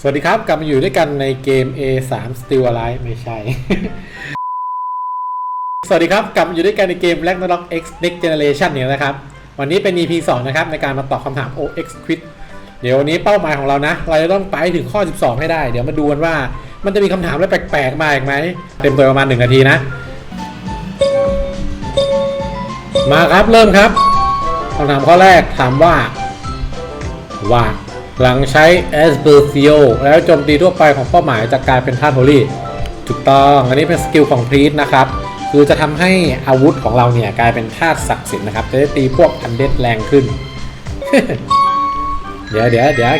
สวัสดีครับ กลับมาอยู่ด้วยกันในเกม A3 Still Alive ไม่ใช่ สวัสดีครับ กลับมาอยู่ด้วยกันในเกม Ragnarok X Next Generation เนี่ยนะครับ วันนี้เป็น EP 2 นะครับ ในการมาตอบคำถาม OX Quiz เดี๋ยววันนี้เป้าหมายของเรานะ เราจะต้องไปถึงข้อ 12 ให้ได้ เดี๋ยวมาดูกันว่ามันจะมีคำถามอะไรแปลกๆ มาอีกไหม เต็มตัวประมาณ 1 นาทีนะ มาครับเริ่มครับคำถามข้อแรกถามว่าว่า หลังใช้ a s p e r c i o แล้วโจมตีทั่วไปของเป้าหมายจะกลายเป็นธาตุโฮลี่ถูกต้องอันนี้เป็นสกิลของพรี s นะครับคือจะทำให้อาวุธของเราเนี่ยกลายเป็นธาตุศักดิ์สิทธิ์นะครับ จะได้ตีพวกอันเดดแรงขึ้น เดี๋ยวเดี๋ยวเดี๋ยว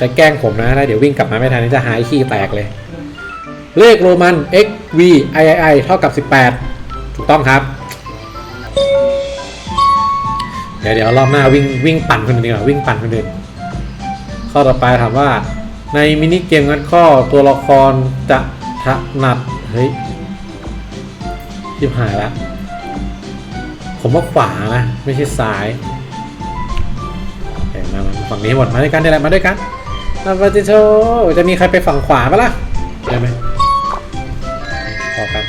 จะแกล้งผมนะแล้วเดี๋ยววิ่งกลับมาไม่ทันนี่จะหายขี้แตกเลย เลขโรมัน x v i i i เท่ากับ 18 ถูกต้องครับ เดี๋ยวเดี๋ยวรอบหน้าวิ่งวิ่งปั่นคนอื่นดีกว่าวิ่งปั่นคนอื่น ข้อต่อไปถามว่า ในมินิเกมงัดข้อตัวละครจะถนัดเฮ้ยทิบหายแล้วผมว่าขวานะ ไม่ใช่ซ้ายเห็นมามาฝั่งนี้หมดมาด้วยกันนี่แหละมาด้วยกันมาปฏิโชจะมีใครไปฝั่งขวาปะล่ะได้ไหมพอกัน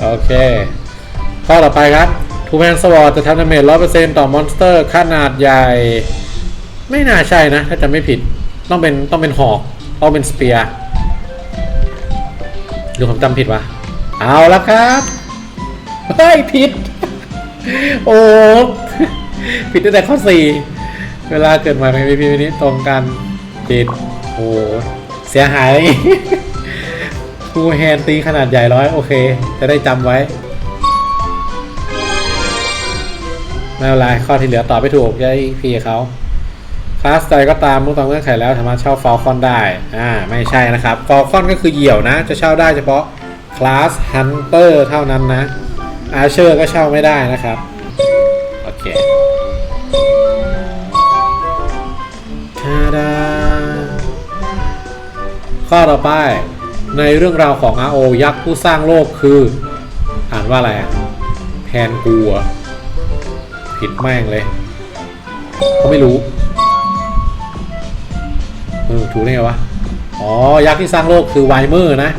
โอเค ข้อต่อไปครับทูแมนสวอร์จะทำดาเมจร้อยเปอร์เซ็นต์ต่อมอนสเตอร์ขนาดใหญ่ ไม่น่าใช่นะ ถ้าจะไม่ผิดต้องเป็นต้องเป็นหอกต้องเป็นสเปียร์หรือผมจำผิดวะเอาแล้วครับเฮ้ยผิด โอ้ผิดตั้งแต่ข้อสี่เวลาเกิดมาในพีพีนี้ตรงกันผิดโอ้เสียหายทูแฮนตีขนาดใหญ่ร้อยโอเค จะได้จำไว้ไม่เป็นไรข้อที่เหลือตอบไม่ถูกจะให้พี่เขา คลาสใดก็ตามเมื่อตามเงื่อนไขแล้วสามารถเช่าฟอลคอนได้ อ่า ไม่ใช่นะครับฟอลคอนก็คือเหยี่ยวนะ จะเช่าได้เฉพาะคลาสฮันเตอร์เท่านั้นนะอาเชอร์ก็เช่าไม่ได้นะครับ โอเคทาดาข้อต่อไปในเรื่องราวของ RO ยักษ์ผู้สร้างโลกคือ อ่านว่าอะไรอะแพนกูเหรอผิดแม่งเลยเขาไม่รู้ ออถูกได้ไงวะ อ๋อ ยักษ์ที่สร้างโลกคือไวเมอร์นะ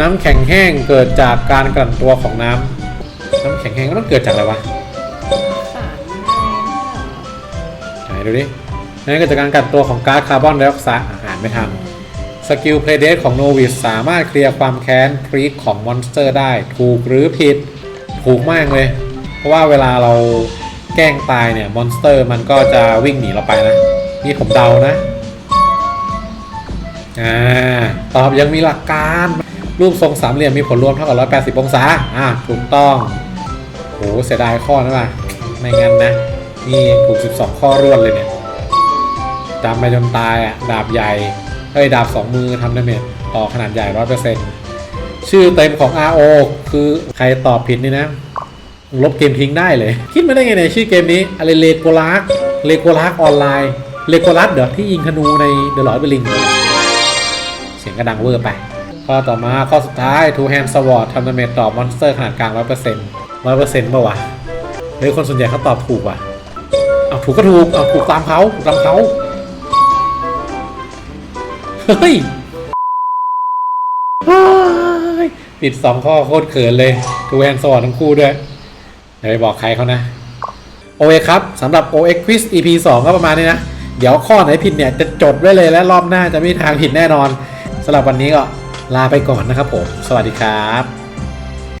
น้ำแข็งแห้งเกิดจากการกลั่นตัวของน้ำน้ำแข็งแห้งก็ต้องเกิดจากอะไรวะสารอะไรนะไหนดูดินั่นเกิดจากการกลั่นตัวของก๊าซคาร์บอนไดออกไซด์อ่านไม่ทันสกิลเพลเดสของโนวิสสามารถเคลียร์ความแค้นครีกของมอนสเตอร์ได้ ถูกหรือผิด ถูกมากเลย เพราะว่าเวลาเราแกล้งตายเนี่ย มอนสเตอร์มันก็จะวิ่งหนีเราไปนะ นี่ผมเดานะ อ่าตอบยังมีหลักการ รูปทรงสามเหลี่ยมมีผลรวมเท่ากับ 180 องศา อ่าถูกต้องโหเสียดายข้อนะว่ะไม่งั้นนะ นี่ถูก 12 ข้อรวดเลยเนี่ยจำไปจนตายอะ ดาบใหญ่ เอ้ย ดาบสองมือทำดาเมจต่อขนาดใหญ่ 100%ชื่อเต็มของ RO คือใครตอบผิดนี่นะ ลบเกมทิ้งได้เลย คิดมาได้ไงเนี่ยชื่อเกมนี้ อะไรเลโกลาร์เลโกลาร์ออนไลน์เลโกลัสเดี๋ยวที่ยิงธนูในเดอะลอ d เบลิงเสีย งกระดังเวอร์ไป ข้อต่อมาข้อสุดท้าย Two Hand Sword ทำดาเมจต่อมอนสเตอร์ขนาดกลาง100% 100%ป่าวะเฮ้ยคนส่วนใหญ่เขาตอบถูกว่ะเอาถูกก็ถูกเอาถูกตามเขาถูกตามเขาเฮ้ยเฮ้ยผิดสองข้อโคตรเขินเลย Two Hand Sword ทั้งคู่ด้วยอย่าไปบอกใครเขานะโอเคครับสำหรับ OX Quiz EP 2 ก็ประมาณนี้นะ เดี๋ยวข้อไหนผิดเนี่ย จะจดไว้เลยและรอบหน้าจะไม่มีทางผิดแน่นอน สำหรับวันนี้ก็ลาไปก่อนนะครับผม สวัสดีครับ